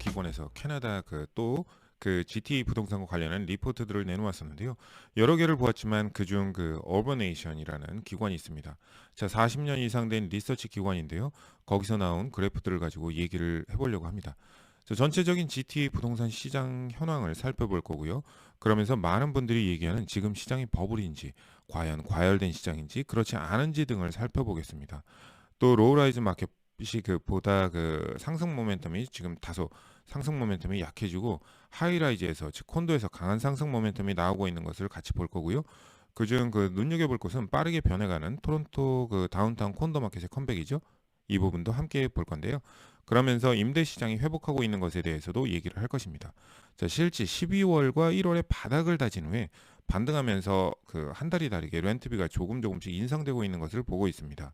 기관에서 캐나다 그또그 부동산과 관련한 리포트들을 내놓았었는데요. 여러 개를 보았지만 그중 그 어버네이션이라는 기관이 있습니다. 자, 40년 이상 된 리서치 기관인데요. 거기서 나온 그래프들을 가지고 얘기를 해보려고 합니다. 자, 전체적인 GT 부동산 시장 현황을 살펴볼 거고요. 그러면서 많은 분들이 얘기하는 지금 시장이 버블인지, 과연 과열된 시장인지, 그렇지 않은지 등을 살펴보겠습니다. 또 로우라이즈 마켓 이그 보다 그 상승 모멘텀이 지금 다소 상승 모멘텀이 약해지고 하이라이즈에서 즉 콘도에서 강한 상승 모멘텀이 나오고 있는 것을 같이 볼 거고요. 그중 그 눈여겨볼 것은 빠르게 변해가는 토론토 그 다운타운 콘도 마켓의 컴백이죠. 이 부분도 함께 볼 건데요. 그러면서 임대 시장이 회복하고 있는 것에 대해서도 얘기를 할 것입니다. 자, 실제 12월과 1월에 바닥을 다진 후에 반등하면서 그 한 달이 다르게 렌트비가 조금 조금씩 인상되고 있는 것을 보고 있습니다.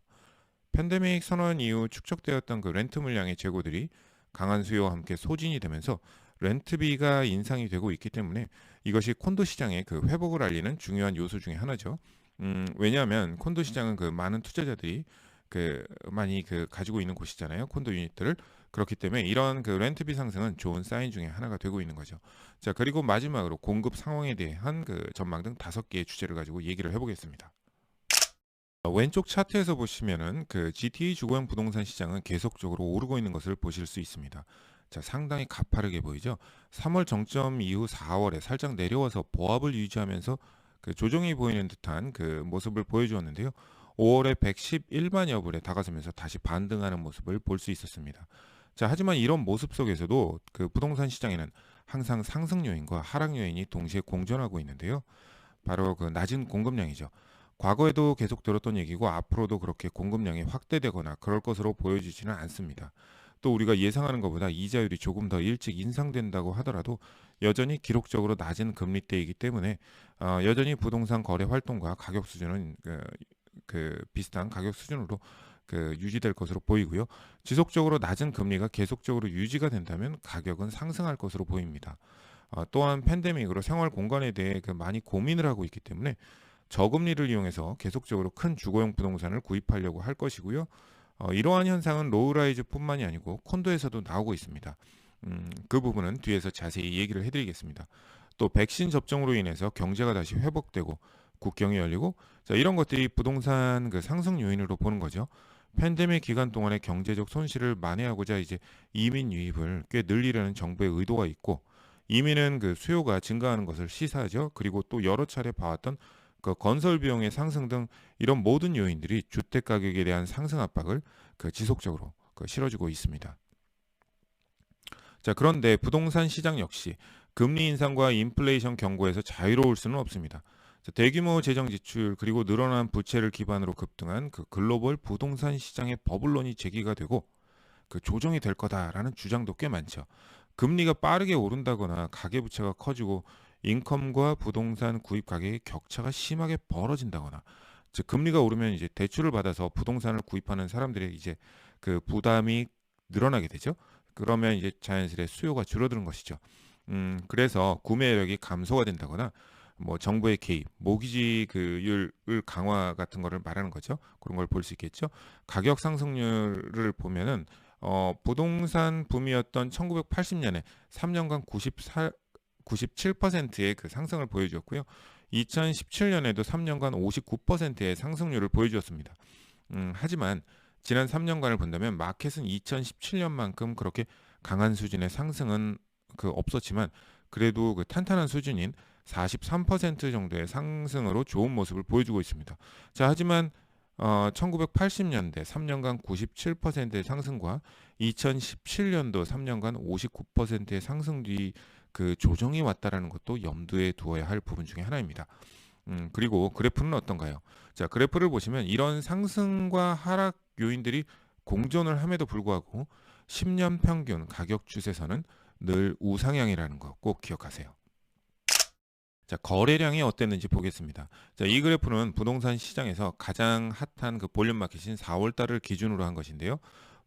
팬데믹 선언 이후 축적되었던 그 렌트 물량의 재고들이 강한 수요와 함께 소진이 되면서 렌트비가 인상이 되고 있기 때문에 이것이 콘도 시장의 그 회복을 알리는 중요한 요소 중의 하나죠. 음, 왜냐하면 콘도 시장은 그 많은 투자자들이 그 많이 그 가지고 있는 곳이잖아요. 콘도 유닛들을 그렇기 때문에 이런 그 렌트비 상승은 좋은 사인 중에 하나가 되고 있는 거죠. 자 그리고 마지막으로 공급 상황에 대한 그 전망 등 다섯 개의 주제를 가지고 얘기를 해보겠습니다. 어, 왼쪽 차트에서 보시면은 그 GTA 주거용 부동산 시장은 계속적으로 오르고 있는 것을 보실 수 있습니다. 자, 상당히 가파르게 보이죠. 3월 정점 이후 4월에 살짝 내려와서 보합을 유지하면서 그 조정이 보이는 듯한 그 모습을 보여주었는데요. 5월에 111만 여 불에 다가서면서 다시 반등하는 모습을 볼 수 있었습니다. 자, 하지만 이런 모습 속에서도 그 부동산 시장에는 항상 상승 요인과 하락 요인이 동시에 공존하고 있는데요. 바로 그 낮은 공급량이죠. 과거에도 계속 들었던 얘기고 앞으로도 그렇게 공급량이 확대되거나 그럴 것으로 보여지지는 않습니다. 또 우리가 예상하는 것보다 이자율이 조금 더 일찍 인상된다고 하더라도 여전히 기록적으로 낮은 금리대이기 때문에 어, 여전히 부동산 거래 활동과 가격 수준은 그, 그 비슷한 가격 수준으로 그 유지될 것으로 보이고요. 지속적으로 낮은 금리가 계속적으로 유지가 된다면 가격은 상승할 것으로 보입니다. 어, 또한 팬데믹으로 생활 공간에 대해 그 많이 고민을 하고 있기 때문에 저금리를 이용해서 계속적으로 큰 주거용 부동산을 구입하려고 할 것이고요. 어, 이러한 현상은 로우라이즈뿐만이 아니고 콘도에서도 나오고 있습니다. 음, 그 부분은 뒤에서 자세히 얘기를 해드리겠습니다. 또 백신 접종으로 인해서 경제가 다시 회복되고 국경이 열리고 자, 이런 것들이 부동산 그 상승 요인으로 보는 거죠. 팬데믹 기간 동안의 경제적 손실을 만회하고자 이제 이민 유입을 꽤 늘리려는 정부의 의도가 있고 이민은 그 수요가 증가하는 것을 시사하죠. 그리고 또 여러 차례 봐왔던 그 건설 비용의 상승 등 이런 모든 요인들이 주택 가격에 대한 상승 압박을 그 지속적으로 그 실어주고 있습니다. 자, 그런데 부동산 시장 역시 금리 인상과 인플레이션 경고에서 자유로울 수는 없습니다. 자, 대규모 재정 지출 그리고 늘어난 부채를 기반으로 급등한 그 글로벌 부동산 시장의 버블론이 제기가 되고 그 조정이 될 거다라는 주장도 꽤 많죠. 금리가 빠르게 오른다거나 가계 부채가 커지고 인컴과 부동산 구입 가격의 격차가 심하게 벌어진다거나 즉 금리가 오르면 이제 대출을 받아서 부동산을 구입하는 사람들의 이제 그 부담이 늘어나게 되죠. 그러면 이제 자연스레 수요가 줄어드는 것이죠. 음, 그래서 구매력이 감소가 된다거나 뭐 정부의 개입, 모기지 그율 강화 같은 거를 말하는 거죠. 그런 걸 볼 수 있겠죠. 가격 상승률을 보면은 어, 부동산 붐이었던 1980년에 3년간 94 97%의 그 상승을 보여주었고요. 2017년에도 3년간 59%의 상승률을 보여주었습니다. 음, 하지만 지난 3년간을 본다면 마켓은 2017년만큼 그렇게 강한 수준의 상승은 그 없었지만 그래도 그 탄탄한 수준인 43% 정도의 상승으로 좋은 모습을 보여주고 있습니다. 자, 하지만 어, 1980년대 3년간 97%의 상승과 2017년도 3년간 59%의 상승 뒤 그 조정이 왔다라는 것도 염두에 두어야 할 부분 중에 하나입니다. 음, 그리고 그래프는 어떤가요? 자, 그래프를 보시면 이런 상승과 하락 요인들이 공존을 함에도 불구하고 10년 평균 가격 추세선은 늘 우상향이라는 거 꼭 기억하세요. 자, 거래량이 어땠는지 보겠습니다. 자, 이 그래프는 부동산 시장에서 가장 핫한 그 볼륨 마켓인 4월 달을 기준으로 한 것인데요.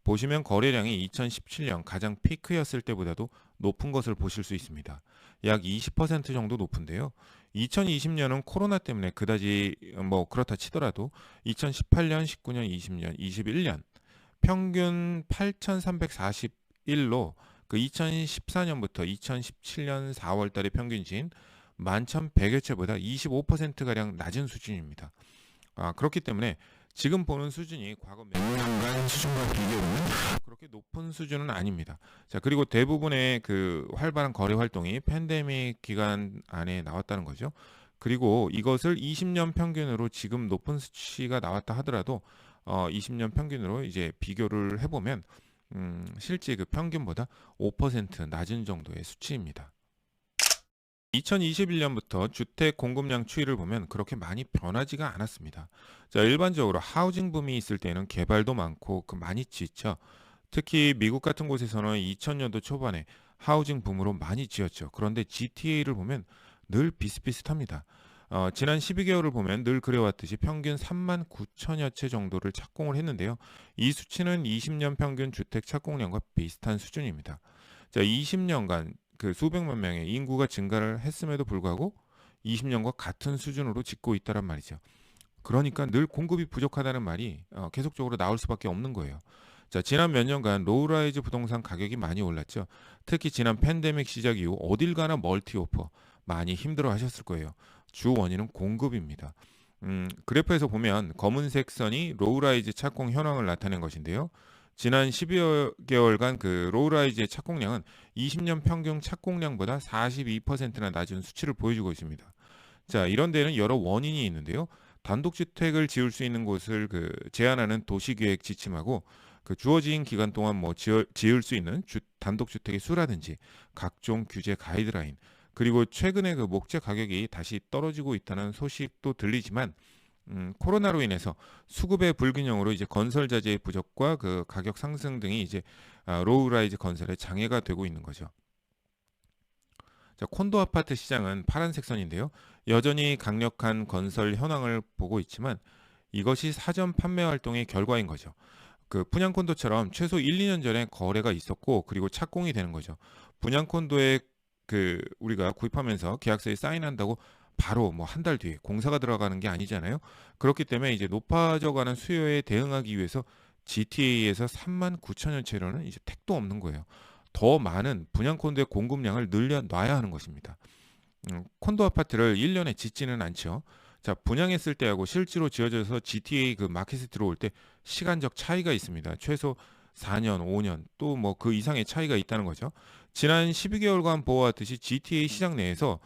보시면 거래량이 2017년 가장 피크였을 때보다도 높은 것을 보실 수 있습니다. 약 20% 정도 높은데요. 2020년은 코로나 때문에 그다지 뭐 그렇다 치더라도 2018년, 19년, 20년, 21년 평균 8,341로 그 2014년부터 2017년 4월 달의 평균치인 11,100여 채보다 25%가량 낮은 수준입니다. 아, 그렇기 때문에 지금 보는 수준이 과거 몇 년간 수준과 비교해보면 그렇게 높은 수준은 아닙니다. 자, 그리고 대부분의 그 활발한 거래 활동이 팬데믹 기간 안에 나왔다는 거죠. 그리고 이것을 20년 평균으로 지금 높은 수치가 나왔다 하더라도 어, 20년 평균으로 이제 비교를 해보면 음, 실제 그 평균보다 5% 낮은 정도의 수치입니다. 2021년부터 주택 공급량 추이를 보면 그렇게 많이 변하지가 않았습니다. 자, 일반적으로 하우징 붐이 있을 때는 개발도 많고 그 많이 지죠. 특히 미국 같은 곳에서는 2000년도 초반에 하우징 붐으로 많이 지었죠. 그런데 GTA를 보면 늘 비슷비슷합니다. 어, 지난 12개월을 보면 늘 그래왔듯이 평균 3만 9천여 채 정도를 착공을 했는데요. 이 수치는 20년 평균 주택 착공량과 비슷한 수준입니다. 자, 20년간 그 수백만 명의 인구가 증가를 했음에도 불구하고 20년과 같은 수준으로 짓고 있다란 말이죠. 그러니까 늘 공급이 부족하다는 말이 어, 계속적으로 나올 수밖에 없는 거예요. 자, 지난 몇 년간 로우라이즈 부동산 가격이 많이 올랐죠. 특히 지난 팬데믹 시작 이후 어딜 가나 멀티 오퍼 많이 힘들어 하셨을 거예요. 주 원인은 공급입니다. 음, 그래프에서 보면 검은색 선이 로우라이즈 착공 현황을 나타낸 것인데요. 지난 12개월간 그 로우라이즈의 착공량은 20년 평균 착공량보다 42%나 낮은 수치를 보여주고 있습니다. 자, 이런 데는 여러 원인이 있는데요. 단독주택을 지을 수 있는 곳을 그 제한하는 도시계획 지침하고 그 주어진 기간 동안 뭐 지을, 지을 수 있는 주, 단독주택의 수라든지 각종 규제 가이드라인 그리고 최근에 그 목재 가격이 다시 떨어지고 있다는 소식도 들리지만 음, 코로나로 인해서 수급의 불균형으로 이제 건설 자재의 부족과 그 가격 상승 등이 이제 아, 로우라이즈 건설에 장애가 되고 있는 거죠. 자, 콘도 아파트 시장은 파란색 선인데요. 여전히 강력한 건설 현황을 보고 있지만 이것이 사전 판매 활동의 결과인 거죠. 그 분양 콘도처럼 최소 1, 2년 전에 거래가 있었고 그리고 착공이 되는 거죠. 분양 콘도에 그 우리가 구입하면서 계약서에 사인한다고 바로 뭐 한 달 뒤에 공사가 들어가는 게 아니잖아요. 그렇기 때문에 이제 높아져 가는 수요에 대응하기 위해서 GTA에서 3만 9천여 채로는 이제 택도 없는 거예요. 더 많은 분양 콘도의 공급량을 늘려 놔야 하는 것입니다. 음, 콘도 아파트를 1년에 짓지는 않죠. 자, 분양했을 때하고 실제로 지어져서 GTA 그 마켓에 들어올 때 시간적 차이가 있습니다. 최소 4년, 5년 또 뭐 그 이상의 차이가 있다는 거죠. 지난 12개월간 보아왔듯이 GTA 시장 내에서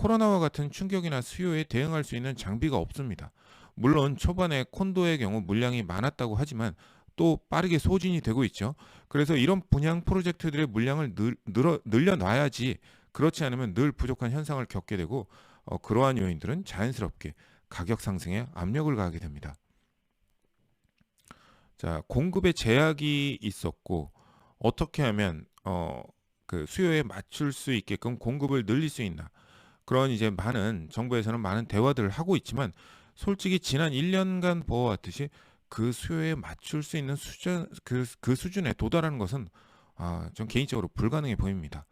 코로나와 같은 충격이나 수요에 대응할 수 있는 장비가 없습니다. 물론 초반에 콘도의 경우 물량이 많았다고 하지만 또 빠르게 소진이 되고 있죠. 그래서 이런 분양 프로젝트들의 물량을 늘, 늘어, 늘려놔야지 그렇지 않으면 늘 부족한 현상을 겪게 되고 어, 그러한 요인들은 자연스럽게 가격 상승에 압력을 가하게 됩니다. 자, 공급에 제약이 있었고 어떻게 하면 어, 그 수요에 맞출 수 있게끔 공급을 늘릴 수 있나? 그런 이제 많은 정부에서는 많은 대화들을 하고 있지만 솔직히 지난 1년간 보아왔듯이 그 수요에 맞출 수 있는 수준 그, 그 수준에 도달하는 것은 아, 전 개인적으로 불가능해 보입니다.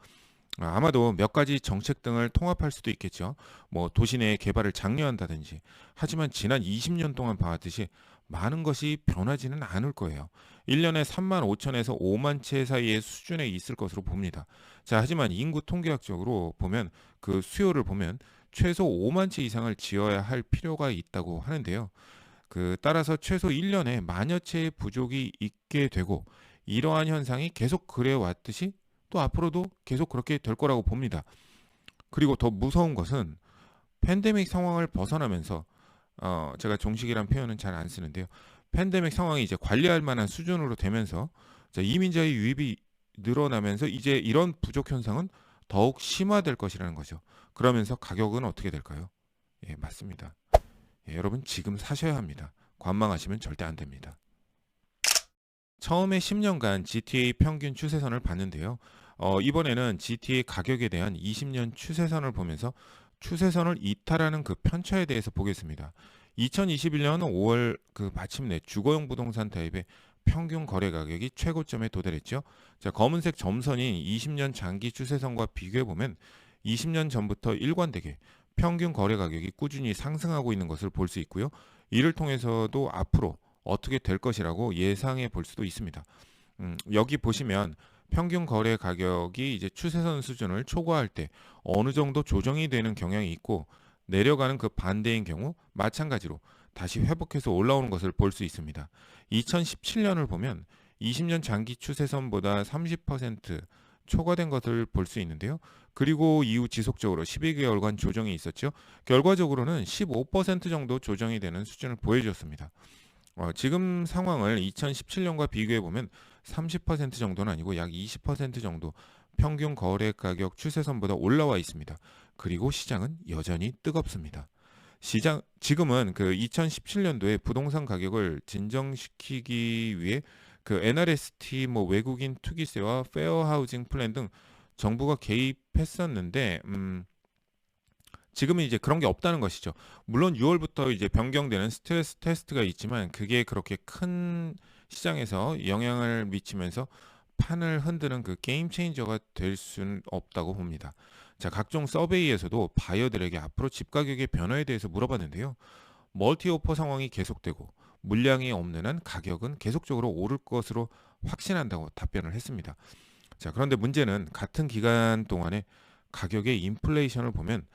아, 아마도 몇 가지 정책 등을 통합할 수도 있겠죠. 뭐 도시 내 개발을 장려한다든지. 하지만 지난 20년 동안 봐왔듯이 많은 것이 변하지는 않을 거예요. 1년에 3만 5천에서 5만 채 사이의 수준에 있을 것으로 봅니다. 자, 하지만 인구 통계학적으로 보면 그 수요를 보면 최소 5만 채 이상을 지어야 할 필요가 있다고 하는데요. 그 따라서 최소 1년에 만여 채의 부족이 있게 되고 이러한 현상이 계속 그래 왔듯이 또 앞으로도 계속 그렇게 될 거라고 봅니다. 그리고 더 무서운 것은 팬데믹 상황을 벗어나면서 어, 제가 종식이란 표현은 잘 안 쓰는데요. 팬데믹 상황이 이제 관리할 만한 수준으로 되면서 자, 이민자의 유입이 늘어나면서 이제 이런 부족 현상은 더욱 심화될 것이라는 거죠. 그러면서 가격은 어떻게 될까요? 예, 맞습니다. 예, 여러분 지금 사셔야 합니다. 관망하시면 절대 안 됩니다. 처음에 10년간 GTA 평균 추세선을 봤는데요. 어, 이번에는 GTA 가격에 대한 20년 추세선을 보면서 추세선을 이탈하는 그 편차에 대해서 보겠습니다. 2021년 5월 그 마침내 주거용 부동산 타입의 평균 거래 가격이 최고점에 도달했죠. 자, 검은색 점선이 20년 장기 추세선과 비교해 보면 20년 전부터 일관되게 평균 거래 가격이 꾸준히 상승하고 있는 것을 볼 수 있고요. 이를 통해서도 앞으로 어떻게 될 것이라고 예상해 볼 수도 있습니다. 음, 여기 보시면 평균 거래 가격이 이제 추세선 수준을 초과할 때 어느 정도 조정이 되는 경향이 있고 내려가는 그 반대인 경우 마찬가지로 다시 회복해서 올라오는 것을 볼 수 있습니다. 2017년을 보면 20년 장기 추세선보다 30% 초과된 것을 볼 수 있는데요. 그리고 이후 지속적으로 12개월간 조정이 있었죠. 결과적으로는 15% 정도 조정이 되는 수준을 보여줬습니다. 어, 지금 상황을 2017년과 비교해 보면 30% 정도는 아니고 약 20% 정도 평균 거래 가격 추세선보다 올라와 있습니다. 그리고 시장은 여전히 뜨겁습니다. 시장 지금은 그 2017년도에 부동산 가격을 진정시키기 위해 그 NRST 뭐 외국인 투기세와 페어 하우징 플랜 등 정부가 개입했었는데 음 지금은 이제 그런 게 없다는 것이죠. 물론 6월부터 이제 변경되는 스트레스 테스트가 있지만 그게 그렇게 큰 시장에서 영향을 미치면서 판을 흔드는 그 게임 체인저가 될 수는 없다고 봅니다. 자, 각종 서베이에서도 바이어들에게 앞으로 집 가격의 변화에 대해서 물어봤는데요. 멀티 오퍼 상황이 계속되고 물량이 없는 한 가격은 계속적으로 오를 것으로 확신한다고 답변을 했습니다. 자, 그런데 문제는 같은 기간 동안에 가격의 인플레이션을 보면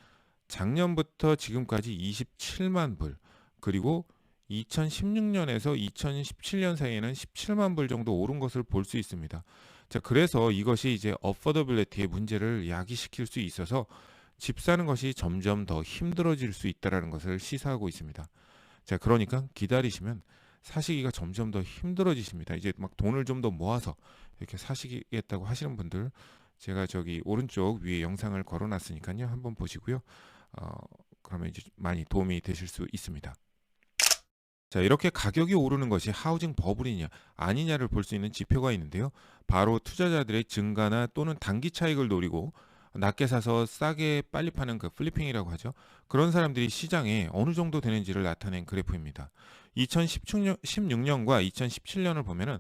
작년부터 지금까지 27만 불, 그리고 2016년에서 2017년 사이에는 17만 불 정도 오른 것을 볼 수 있습니다. 자, 그래서 이것이 이제 어퍼더빌리티의 문제를 야기시킬 수 있어서 집 사는 것이 점점 더 힘들어질 수 있다라는 것을 시사하고 있습니다. 자, 그러니까 기다리시면 사시기가 점점 더 힘들어지십니다. 이제 막 돈을 좀 더 모아서 이렇게 사시겠다고 하시는 분들 제가 저기 오른쪽 위에 영상을 걸어놨으니까요. 한번 보시고요. 어, 그러면 이제 많이 도움이 되실 수 있습니다. 자, 이렇게 가격이 오르는 것이 하우징 버블이냐 아니냐를 볼 수 있는 지표가 있는데요. 바로 투자자들의 증가나 또는 단기 차익을 노리고 낮게 사서 싸게 빨리 파는 그 플리핑이라고 하죠. 그런 사람들이 시장에 어느 정도 되는지를 나타낸 그래프입니다. 2016년과 2017년을 보면은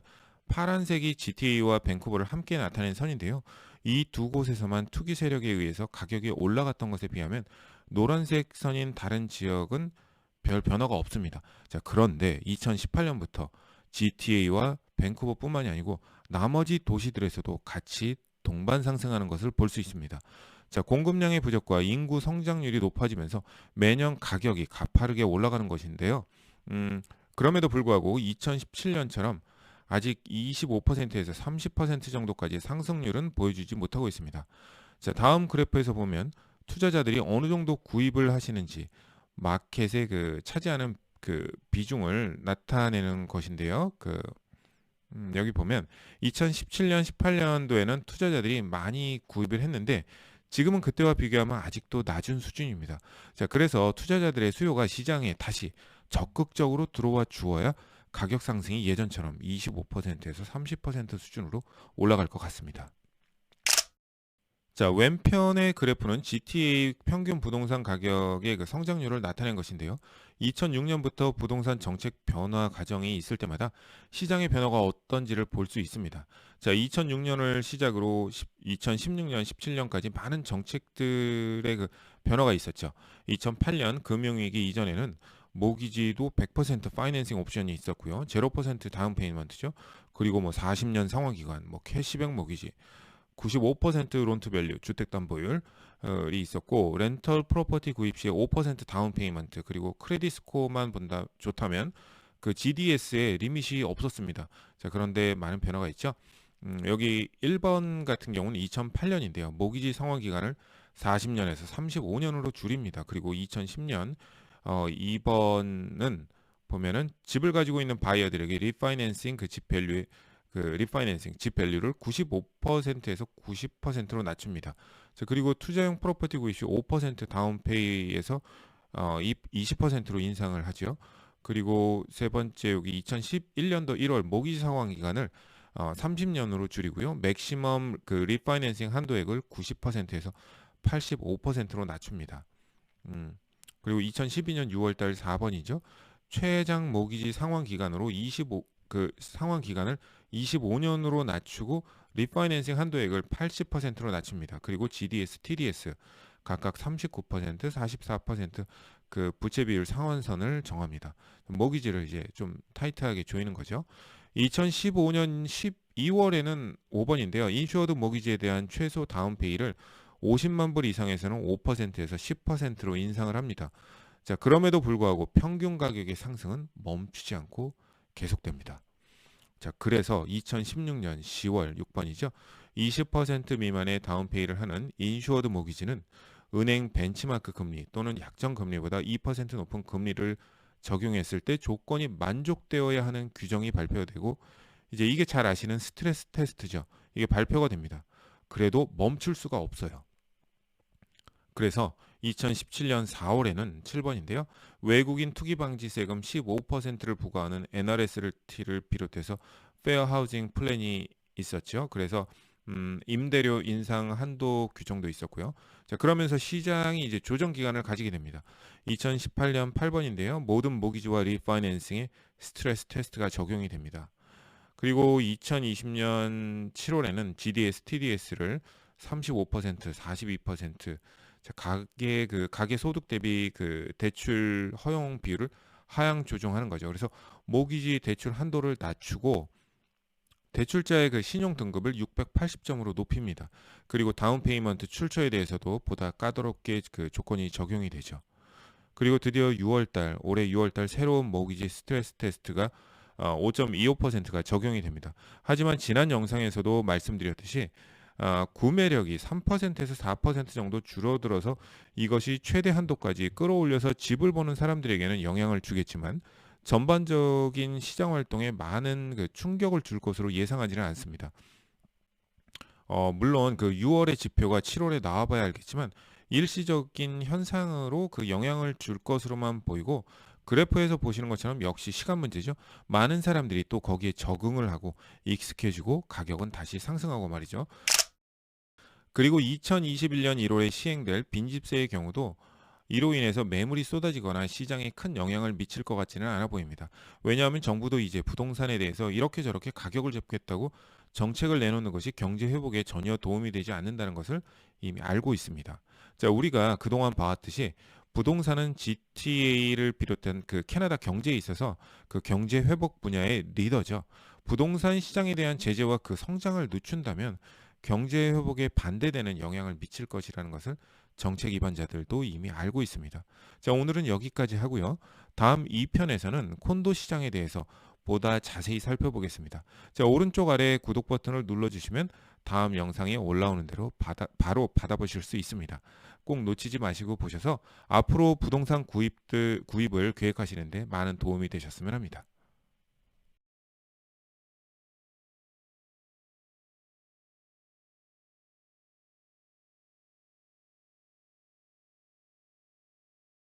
파란색이 GTA와 밴쿠버를 함께 나타낸 선인데요. 이 두 곳에서만 투기 세력에 의해서 가격이 올라갔던 것에 비하면 노란색 선인 다른 지역은 별 변화가 없습니다. 자, 그런데 2018년부터 GTA와 밴쿠버뿐만이 아니고 나머지 도시들에서도 같이 동반 상승하는 것을 볼 수 있습니다. 자, 공급량의 부족과 인구 성장률이 높아지면서 매년 가격이 가파르게 올라가는 것인데요. 음, 그럼에도 불구하고 2017년처럼 아직 25%에서 30% 정도까지 상승률은 보여주지 못하고 있습니다. 자, 다음 그래프에서 보면 투자자들이 어느 정도 구입을 하시는지 마켓에 그 차지하는 그 비중을 나타내는 것인데요. 그 음, 여기 보면 2017년 18년도에는 투자자들이 많이 구입을 했는데 지금은 그때와 비교하면 아직도 낮은 수준입니다. 자, 그래서 투자자들의 수요가 시장에 다시 적극적으로 들어와 주어야 가격 상승이 예전처럼 25%에서 30% 수준으로 올라갈 것 같습니다. 자, 왼편의 그래프는 GTA 평균 부동산 가격의 그 성장률을 나타낸 것인데요. 2006년부터 부동산 정책 변화 과정이 있을 때마다 시장의 변화가 어떤지를 볼 수 있습니다. 자, 2006년을 시작으로 2016년, 17년까지 많은 정책들의 그 변화가 있었죠. 2008년 금융위기 이전에는 모기지도 100% 파이낸싱 옵션이 있었고요. 0% 다운 페이먼트죠. 그리고 뭐 40년 상환 기간, 뭐 캐시백 모기지 95% 론투밸류 주택담보율이 있었고 렌털 프로퍼티 구입 시에 5% 다운 페이먼트 그리고 크레딧 스코어만 본다 좋다면 그 GDS에 리밋이 없었습니다. 자 그런데 많은 변화가 있죠. 음, 여기 1번 같은 경우는 2008년인데요. 모기지 상환 기간을 40년에서 35년으로 줄입니다. 그리고 2010년 어, 2번은 보면은 집을 가지고 있는 바이어들에게 리파이낸싱 그 집 밸류의 그 리파이낸싱 집 밸류를 95%에서 90%로 낮춥니다. 그리고 투자용 프로퍼티 구입시 5% 다운페이에서 어, 20%로 인상을 하죠. 그리고 세 번째 여기 2011년도 1월 모기지 상환 기간을 어, 30년으로 줄이고요. 맥시멈 그 리파이낸싱 한도액을 90%에서 85%로 낮춥니다. 음. 그리고 2012년 6월달 4번이죠. 최장 모기지 상환 기간으로 25 그 상환 기간을 25년으로 낮추고 리파이낸싱 한도액을 80%로 낮춥니다. 그리고 GDS, TDS 각각 39%, 44%그 부채 비율 상한선을 정합니다. 모기지를 이제 좀 타이트하게 조이는 거죠. 2015년 12월에는 5번인데요. 인슈어드 모기지에 대한 최소 다운페이를 50만 불 이상에서는 5%에서 10%로 인상을 합니다. 자, 그럼에도 불구하고 평균 가격의 상승은 멈추지 않고 계속됩니다. 자, 그래서 2016년 10월 6번이죠. 20% 미만의 다운페이를 하는 인슈어드 모기지는 은행 벤치마크 금리 또는 약정 금리보다 2% 높은 금리를 적용했을 때 조건이 만족되어야 하는 규정이 발표되고 이제 이게 잘 아시는 스트레스 테스트죠. 이게 발표가 됩니다. 그래도 멈출 수가 없어요. 그래서 2017년 4월에는 7번인데요. 외국인 투기 방지 세금 15%를 부과하는 NRS를 비롯해서 페어 하우징 플랜이 있었죠. 그래서 음, 임대료 인상 한도 규정도 있었고요. 자, 그러면서 시장이 이제 조정 기간을 가지게 됩니다. 2018년 8번인데요. 모든 모기지와 리파이낸싱에 스트레스 테스트가 적용이 됩니다. 그리고 2020년 7월에는 GDS, TDS를 35%, 42% 자, 가계 그 가계 소득 대비 그 대출 허용 비율을 하향 조정하는 거죠. 그래서 모기지 대출 한도를 낮추고 대출자의 그 신용 등급을 680점으로 높입니다. 그리고 다운 페이먼트 출처에 대해서도 보다 까다롭게 그 조건이 적용이 되죠. 그리고 드디어 6월달 올해 6월달 새로운 모기지 스트레스 테스트가 5.25%가 어, 적용이 됩니다. 하지만 지난 영상에서도 말씀드렸듯이 아, 구매력이 3%에서 4% 정도 줄어들어서 이것이 최대 한도까지 끌어올려서 집을 보는 사람들에게는 영향을 주겠지만 전반적인 시장 활동에 많은 그 충격을 줄 것으로 예상하지는 않습니다. 어, 물론 그 6월의 지표가 7월에 나와봐야 알겠지만 일시적인 현상으로 그 영향을 줄 것으로만 보이고 그래프에서 보시는 것처럼 역시 시간 문제죠. 많은 사람들이 또 거기에 적응을 하고 익숙해지고 가격은 다시 상승하고 말이죠. 그리고 2021년 1월에 시행될 빈집세의 경우도 이로 인해서 매물이 쏟아지거나 시장에 큰 영향을 미칠 것 같지는 않아 보입니다. 왜냐하면 정부도 이제 부동산에 대해서 이렇게 저렇게 가격을 잡겠다고 정책을 내놓는 것이 경제 회복에 전혀 도움이 되지 않는다는 것을 이미 알고 있습니다. 자, 우리가 그동안 봐왔듯이 부동산은 GTA를 비롯한 그 캐나다 경제에 있어서 그 경제 회복 분야의 리더죠. 부동산 시장에 대한 제재와 그 성장을 늦춘다면 경제 회복에 반대되는 영향을 미칠 것이라는 것을 정책 입안자들도 이미 알고 있습니다. 자, 오늘은 여기까지 하고요. 다음 2편에서는 콘도 시장에 대해서 보다 자세히 살펴보겠습니다. 자, 오른쪽 아래 구독 버튼을 눌러주시면 다음 영상에 올라오는 대로 받아, 바로 받아보실 수 있습니다. 꼭 놓치지 마시고 보셔서 앞으로 부동산 구입들, 구입을 계획하시는데 많은 도움이 되셨으면 합니다.